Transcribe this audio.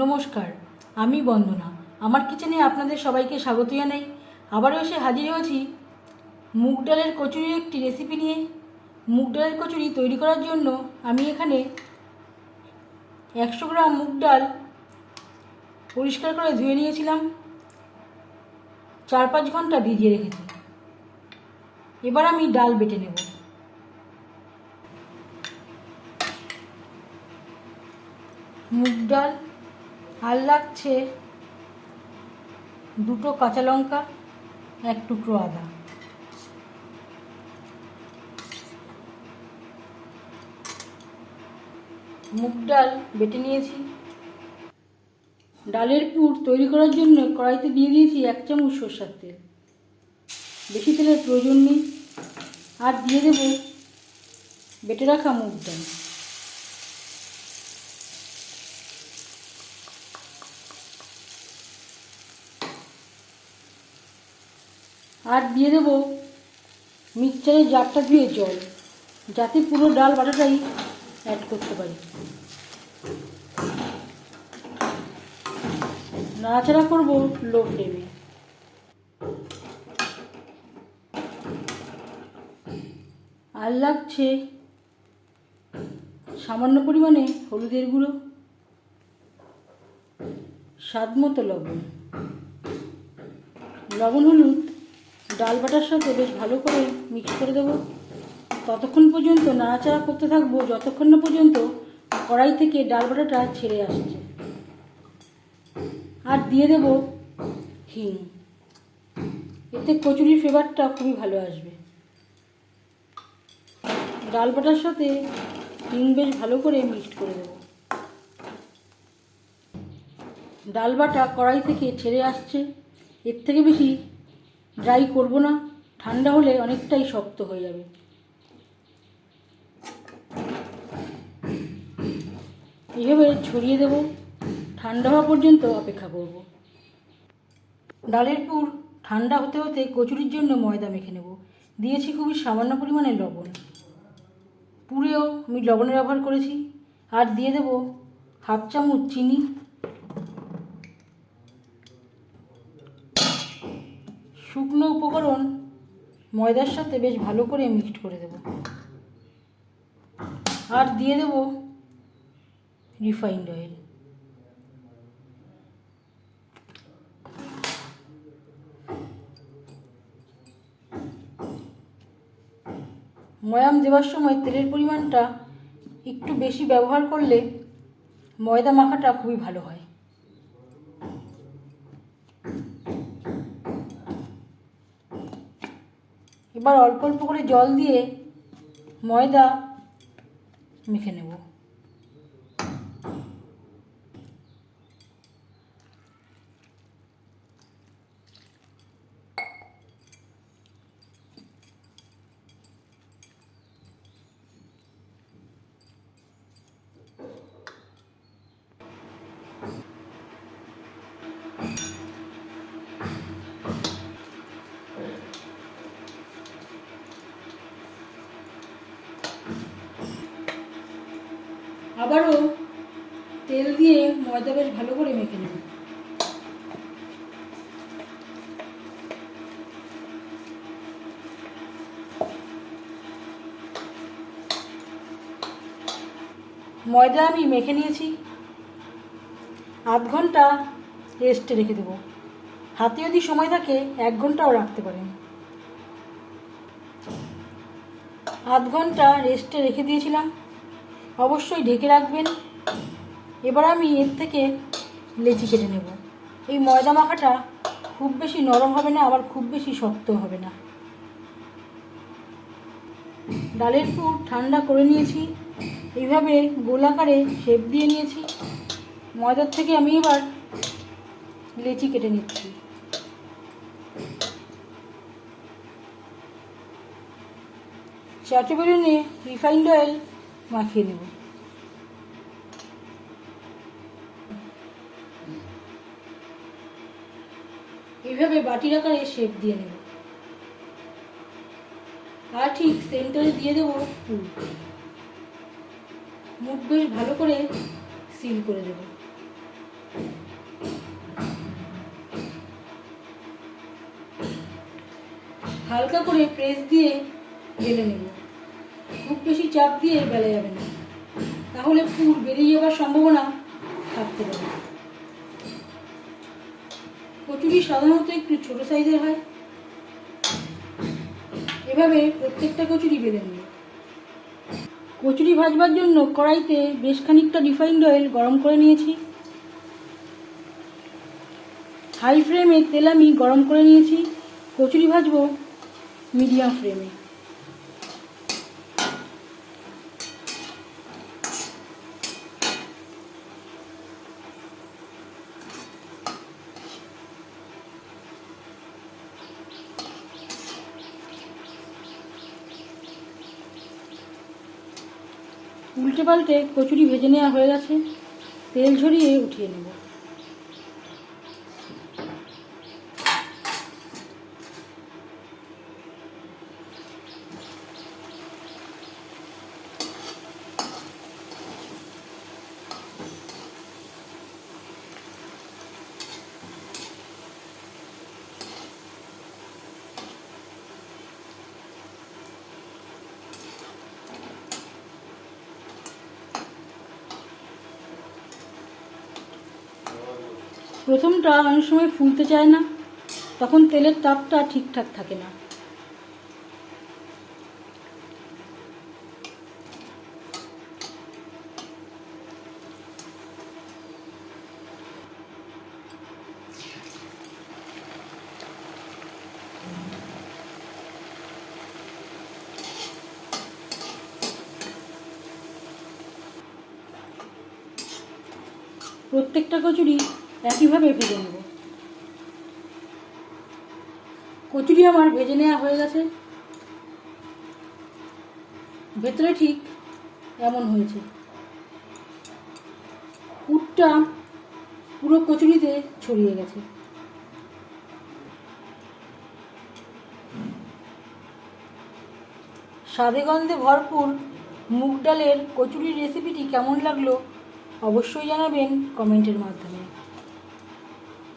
নমস্কার, আমি বন্দনা। আমার কিচেনে আপনাদের সবাইকে স্বাগত জানাই। আবারও এসে হাজির হয়েছি মুগ ডালের কচুরির একটি রেসিপি নিয়ে। মুগ ডালের কচুরি তৈরি করার জন্য আমি এখানে একশো গ্রাম মুগ ডাল পরিষ্কার করে ধুয়ে নিয়েছিলাম। চার পাঁচ ঘণ্টা ভিজিয়ে রেখেছি। এবার আমি ডাল বেটে নেব। মুগ ডাল আর লাগছে দুটো কাঁচা লঙ্কা, এক টুকরো আদা। মুগ ডাল বেটে নিয়েছি। ডালের পুর তৈরি করার জন্য কড়াইতে দিয়ে দিয়েছি এক চামচ সরষার তেল। বেশি তেলের প্রয়োজন নেই। আর দিয়ে দেব বেটে রাখা মুগ ডাল। আর দিয়ে দেব মিক্সচারের জারটা ধুয়ে জল, যাতে পুরো ডাল বাটাটাই অ্যাড করতে পারি। নাড়াচাড়া করব লো ফ্লেমে আর লাগছে সামান্য পরিমাণে হলুদের গুঁড়ো, স্বাদ মতো লবণ। লবণ, হলুদ ডাল বাটার সাথে বেশ ভালো করে মিক্স করে দেবো। ততক্ষণ পর্যন্ত নাড়াচাড়া করতে থাকব, যতক্ষণ না পর্যন্ত কড়াই থেকে ডাল বাটাটা ছেড়ে আসছে। আর দিয়ে দেব হিং। এতে কচুরির ফ্লেভারটা খুবই ভালো আসবে। ডাল বাটার সাথে হিং বেশ ভালো করে মিক্সড করে দেবো। ডাল বাটা কড়াই থেকে ছেড়ে আসছে। এর থেকে বেশি ড্রাই করব না, ঠান্ডা হলে অনেকটাই শক্ত হয়ে যাবে। এইভাবে ছড়িয়ে দেব, ঠান্ডা হওয়া পর্যন্ত অপেক্ষা করব। ডালের পুর ঠান্ডা হতে হতে কচুরির জন্য ময়দা মেখে নেব। দিয়েছি খুবই সামান্য পরিমাণে লবণ। পুরেও আমি লবণের ব্যবহার করেছি। আর দিয়ে দেব হাফ চামচ চিনি। শুকনো উপকরণ ময়দার সাথে বেশ ভালো করে মিক্সড করে দেব। আর দিয়ে দেব রিফাইন্ড অয়েল। ময়াম দেওয়ার সময় তেলের পরিমাণটা একটু বেশি ব্যবহার করলে ময়দা মাখাটা খুবই ভালো হয়। এবার অল্প অল্প করে জল দিয়ে ময়দা মেখে নেব। আবারও তেল দিয়ে ময়দা বেশ ভালো করে মেখে নেব। ময়দা আমি মেখে নিয়েছি। আধ ঘণ্টা রেস্টে রেখে দেবো। হাতে যদি সময় থাকে, এক ঘন্টাও রাখতে পারেন। আধ ঘণ্টা রেস্টে রেখে দিয়েছিলাম। অবশ্যই ঢেকে রাখবেন। এবার আমি এর থেকে লেচি কেটে নেব। এই ময়দা মাখাটা খুব বেশি নরম হবে না, আবার খুব বেশি শক্ত হবে না। ডালের পুর ঠান্ডা করে নিয়েছি। এইভাবে গোলাকারে শেপ দিয়ে নিয়েছি। ময়দার থেকে আমি এবার লেচি কেটে নিচ্ছি। চাটু রিফাইন্ড অয়েল মাখিয়ে নেব। এইভাবে বাটির আকারে শেপ দিয়ে নেব। আর ঠিক সেন্টারে দিয়ে দেবো ফুল মুখ বেশ ভালো করে সিল করে দেব। হালকা করে প্রেস দিয়ে গেলে নেব। খুব বেশি চাপ দিয়ে বেলা যাবে না। তাহলে ফুল বেরিয়ে যাওয়ার সম্ভাবনা থাকতে পারে। কচুরি সাধারণত একটু ছোট সাইজের হয়। এভাবে প্রত্যেকটা কচুরি বেলে নেবে। কচুরি ভাজবার জন্য কড়াইতে বেশ খানিকটা রিফাইন্ড অয়েল গরম করে নিয়েছি। হাই ফ্লেমে তেল আমি গরম করে নিয়েছি। কচুরি ভাজবো মিডিয়াম ফ্লেমে। উল্টে পাল্টে কচুরি ভেজে নেওয়া হয়ে গেছে তেল ঝরিয়ে উঠিয়ে নেব। প্রথমটা অনেক সময় ফুলতে চায় না তখন তেলের তাপটা ঠিকঠাক থাকে না। প্রত্যেকটা কচুরি একইভাবে ভেজে নেব। কচুরি আমার ভেজে নেওয়া হয়ে গেছে। ভেতরে ঠিক এমন হয়েছে। পুরটা পুরো কচুরিতে ছড়িয়ে গেছে। স্বাদে গন্ধে ভরপুর মুগ ডালের কচুরির রেসিপিটি কেমন লাগল অবশ্যই জানাবেন কমেন্টের মাধ্যমে।